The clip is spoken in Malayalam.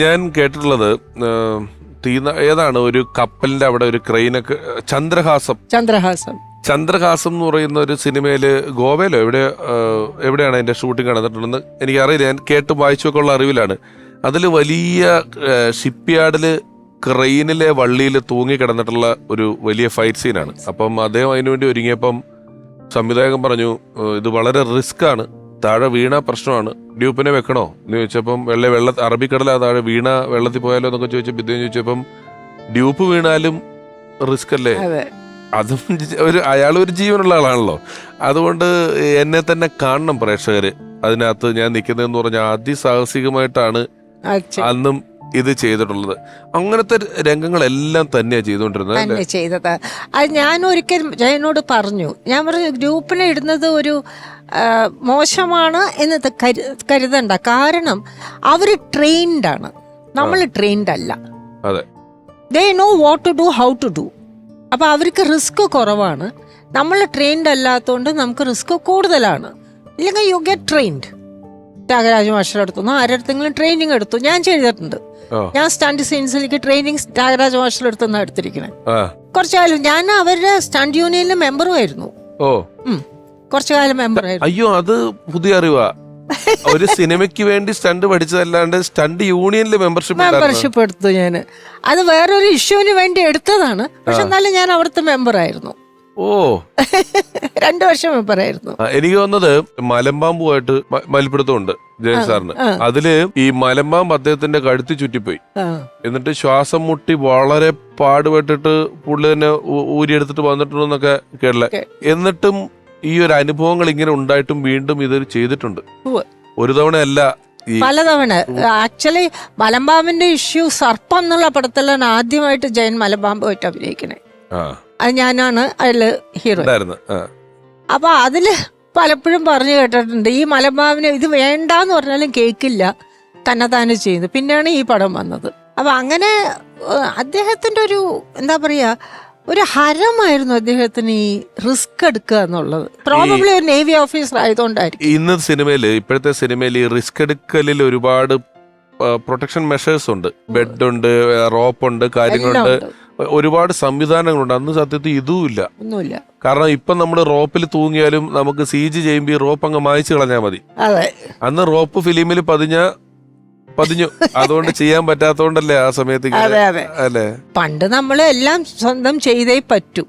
ഞാൻ കേട്ടിട്ടുള്ളത് തീന ഏതാണ് ഒരു കപ്പലിന്റെ അവിടെ ഒരു ക്രെയിനൊക്കെ ചന്ദ്രഹാസം? ചന്ദ്രഹാസം. ചന്ദ്രഹാസം എന്ന് പറയുന്ന ഒരു സിനിമയിൽ ഗോവയിലോ എവിടെ എവിടെയാണ് അതിന്റെ ഷൂട്ടിംഗ് നടന്നിട്ടുണ്ടെന്ന് എനിക്കറിയില്ല. ഞാൻ കേട്ട് വായിച്ചൊക്കെ ഉള്ള അറിവിലാണ്. അതിൽ വലിയ ഷിപ്പ് യാർഡിൽ ക്രെയിനിലെ വള്ളിയിൽ തൂങ്ങി കിടന്നിട്ടുള്ള ഒരു വലിയ ഫൈറ്റ് സീനാണ്. അപ്പം അദ്ദേഹം അതിനുവേണ്ടി ഒരുങ്ങിയപ്പം സംവിധായകൻ പറഞ്ഞു ഇത് വളരെ റിസ്ക് ആണ് താഴെ വീണ പ്രശ്നമാണ്. ഡ്യൂപ്പിനെ വെക്കണോ? എന്ന് ചോദിച്ചപ്പം വെള്ള വെള്ള അറബിക്കടല താഴെ വീണ വെള്ളത്തിൽ പോയാലോ എന്നൊക്കെ ചോദിച്ചപ്പോൾ ബിദ്ദു ചോദിച്ചപ്പം ഡ്യൂപ്പ് വീണാലും റിസ്ക് അല്ലേ? അതെ. ഒരു അയാൾ ഒരു ജീവനുള്ള ആളാണല്ലോ. അതുകൊണ്ട് എന്നെ തന്നെ കാണണം പ്രേക്ഷകര്. അതിനകത്ത് ഞാൻ നിൽക്കുന്നതെന്ന് പറഞ്ഞാൽ അതിസാഹസികമായിട്ടാണ് അന്നും ഇത് ചെയ്തിട്ടുള്ളത്. അങ്ങനത്തെ രംഗങ്ങളെല്ലാം തന്നെയാണ് ചെയ്തുകൊണ്ടിരുന്നത് തന്നെ ചെയ്തത്. അത് ഞാൻ ഒരിക്കൽ ജയനോട് പറഞ്ഞു. ഞാൻ പറഞ്ഞു ഗ്രൂപ്പിനെ ഇടുന്നത് ഒരു മോശമാണ് എന്ന് കരു കരുതണ്ട. കാരണം അവർ ട്രെയിൻഡ് ആണ്. നമ്മൾ ട്രെയിൻഡ് അല്ല. അതെ. They know what to do how to do അപ്പോൾ അവർക്ക് റിസ്ക് കുറവാണ്. നമ്മൾ ട്രെയിൻഡ് അല്ലാത്തതുകൊണ്ട് നമുക്ക് റിസ്ക് കൂടുതലാണ്. ഇല്ലെങ്കിൽ you get trained Thyagaraja master എടുത്തു ആരെടുത്തെങ്കിലും ട്രെയിനിങ് എടുത്തു. ഞാൻ ചെയ്തിട്ടുണ്ട്. ഞാൻ സ്റ്റണ്ട് സീൻസിലേക്ക് ട്രെയിനിങ് ത്യാഗരാജ മാസ്റ്റർ എടുത്തുനിന്ന് എടുത്തിരിക്കണേ. കുറച്ചു കാലം ഞാൻ അവരുടെ സ്റ്റണ്ട് യൂണിയനിലെ മെമ്പറും ആയിരുന്നു. ഓ. കുറച്ചു കാലം മെമ്പർ ആയിരുന്നു. അയ്യോ അത് പുതിയ അറിവാ. ഒരു സിനിമയ്ക്ക് വേണ്ടി സ്റ്റണ്ട് പഠിച്ചതല്ലാണ്ട് സ്റ്റണ്ട് യൂണിയനിൽ മെമ്പർഷിപ്പ് മെമ്പർഷിപ്പ് എടുത്തു ഞാൻ അത് വേറൊരു ഇഷ്യൂവിന് വേണ്ടി എടുത്തതാണ്. പക്ഷെ എന്നാലും ഞാൻ അവിടുത്തെ മെമ്പർ ആയിരുന്നു. ഓ. രണ്ടു വർഷം പറയായിരുന്നു. എനിക്ക് വന്നത് മലമ്പാമ്പുമായിട്ട് ആയിട്ട് മൽപ്പിടുത്തമുണ്ട് ജയൻ സാറിന്. അതിൽ ഈ മലമ്പാമ്പ് അദ്ദേഹത്തിന്റെ കഴുത്തി ചുറ്റിപ്പോയി. എന്നിട്ട് ശ്വാസം മുട്ടി വളരെ പാടുപെട്ടിട്ട് പുള്ളി തന്നെ ഊരിയെടുത്തിട്ട് വന്നിട്ടുണ്ടെന്നൊക്കെ കേട്ടില്ല. എന്നിട്ടും ഈ ഒരു അനുഭവങ്ങൾ ഇങ്ങനെ ഉണ്ടായിട്ടും വീണ്ടും ഇത് ചെയ്തിട്ടുണ്ട്. ഒരു തവണ അല്ല പലതവണ. ആക്ച്വലി മലമ്പാമ്പിന്റെ ഇഷ്യൂ സർപ്പം എന്നുള്ള പടത്തിലാണ് ആദ്യമായിട്ട് ജയൻ മലമ്പാമ്പ് പോയിട്ട് അഭിനയിക്കണേ. ആ. അത് ഞാനാണ് അതിൽ ഹീറോ. ഉണ്ടായിരുന്നു. ആ. അപ്പൊ അതിൽ പലപ്പോഴും പറഞ്ഞു കേട്ടിട്ടുണ്ട് ഈ മലമ്പാവിന് ഇത് വേണ്ടാന്ന് പറഞ്ഞാലും കേൾക്കില്ല തന്നെത്താനെ ചെയ്യുന്നു പിന്നെയാണ് ഈ പടം വന്നത്. അപ്പൊ അങ്ങനെ ഏഹ്, അദ്ദേഹത്തിന്റെ ഒരു എന്താ പറയാ ഒരു ഹരമായിരുന്നു അദ്ദേഹത്തിന് ഈ റിസ്ക് എടുക്കുക എന്നുള്ളത്. പ്രോബബ്ലി ഒരു നേവി ഓഫീസർ ആയതുകൊണ്ടായിരിക്കും. ഇന്ന് സിനിമയിൽ ഇപ്പോഴത്തെ സിനിമയിൽ ഈ റിസ്ക് എടുക്കലിൽ ഒരുപാട് പ്രൊട്ടക്ഷൻ മെഷേഴ്സ് ഉണ്ട്. ബെഡ് ഉണ്ട് റോപ്പ് ഉണ്ട് എല്ലാം കാര്യങ്ങളുണ്ട് ഉണ്ട്. ഒരുപാട് സംവിധാനങ്ങളുണ്ട്. അന്ന് സത്യത്തിൽ ഇതുമില്ല. ഇല്ല ഒന്നുമില്ല. കാരണം ഇപ്പം നമ്മൾ റോപ്പിൽ തൂങ്ങിയാലും നമുക്ക് സീജ് ചെയ്യുമ്പോൾ ഈ റോപ്പ് അങ്ങ് മായ്ച്ചു കളഞ്ഞാൽ മതി. അതെ. അന്ന് റോപ്പ് ഫിലിമിൽ പതിഞ്ഞ പതിഞ്ഞു. അതുകൊണ്ട് ചെയ്യാൻ പറ്റാത്തോണ്ടല്ലേ ആ സമയത്ത് ഇങ്ങനെ- അതെ അതെ. അല്ലേ? പണ്ട് നമ്മൾ എല്ലാം സ്വന്തം ചെയ്തേ പറ്റൂ.